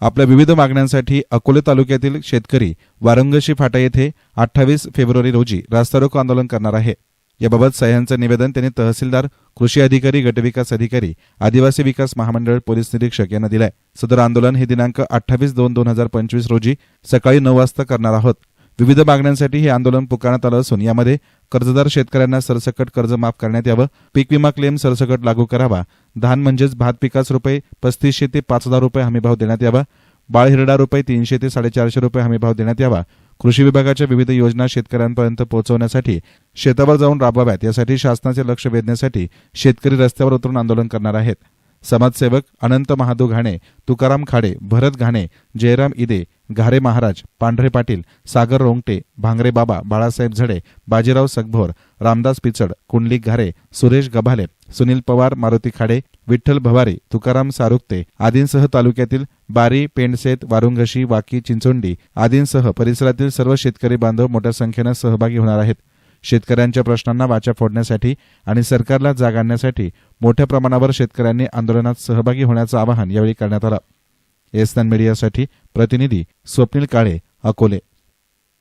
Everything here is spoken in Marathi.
आपल्या विविध मागण्यांसाठी अकोले तालुक्यातील शेतकरी वारंगशी फाटा येथे अठ्ठावीस फेब्रुवारी रोजी रास्तारोको आंदोलन करणार आहे. याबाबत सह्यांचं निवेदन त्यांनी तहसीलदार कृषी अधिकारी गटविकास अधिकारी आदिवासी विकास महामंडळ पोलीस निरीक्षक यांना दिलाय. सदर आंदोलन हे दिनांक अठ्ठावीस दोन दोन हजार पंचवीस रोजी सकाळी नऊ वाजता करणार आहोत. विविध मागण्यांसाठी हे आंदोलन पुकारण्यात आलं असून यामध्ये कर्जदार शेतकऱ्यांना सरसकट कर्ज माफ करण्यात यावं पीक विमा क्लेम सरसकट लागू करावा धान म्हणजेच भात पिकास रुपये पस्तीसशे ते पाच हजार रुपये हमीभाव देण्यात यावा बाळ हिरडा रुपये तीनशे ते साडेचारशे रुपये हमीभाव देण्यात यावा कृषी विभागाच्या विविध योजना शेतकऱ्यांपर्यंत पोहोचवण्यासाठी शेतावर जाऊन राबवाव्यात यासाठी शासनाचे लक्ष वेधण्यासाठी शेतकरी रस्त्यावर उतरून आंदोलन करणार आहेत. समाजसेवक अनंत महादू घाणे तुकाराम खाडे भरत घाणे जयराम इदे घारे महाराज पांढरे पाटील सागर रोंगटे भांगरे बाबा बाळासाहेब झडे बाजीराव सगभोर रामदास पिचड कुंडलिक घारे सुरेश गभाले सुनील पवार मारुती खाडे विठ्ठल भवारी तुकाराम सारुक्ते आदींसह तालुक्यातील बारी पेंडसेत वारुंगशी वाकी चिंचोंडी आदींसह परिसरातील सर्व शेतकरी बांधव मोठ्या संख्येनं सहभागी होणार आहेत. शेतकऱ्यांच्या प्रश्नांना वाचा फोडण्यासाठी आणि सरकारला जाग आणण्यासाठी मोठ्या प्रमाणावर शेतकऱ्यांनी आंदोलनात सहभागी होण्याचं आवाहन यावेळी करण्यात आलं. एस मीडियासाठी प्रतिनिधी स्वप्नील काळे अकोले.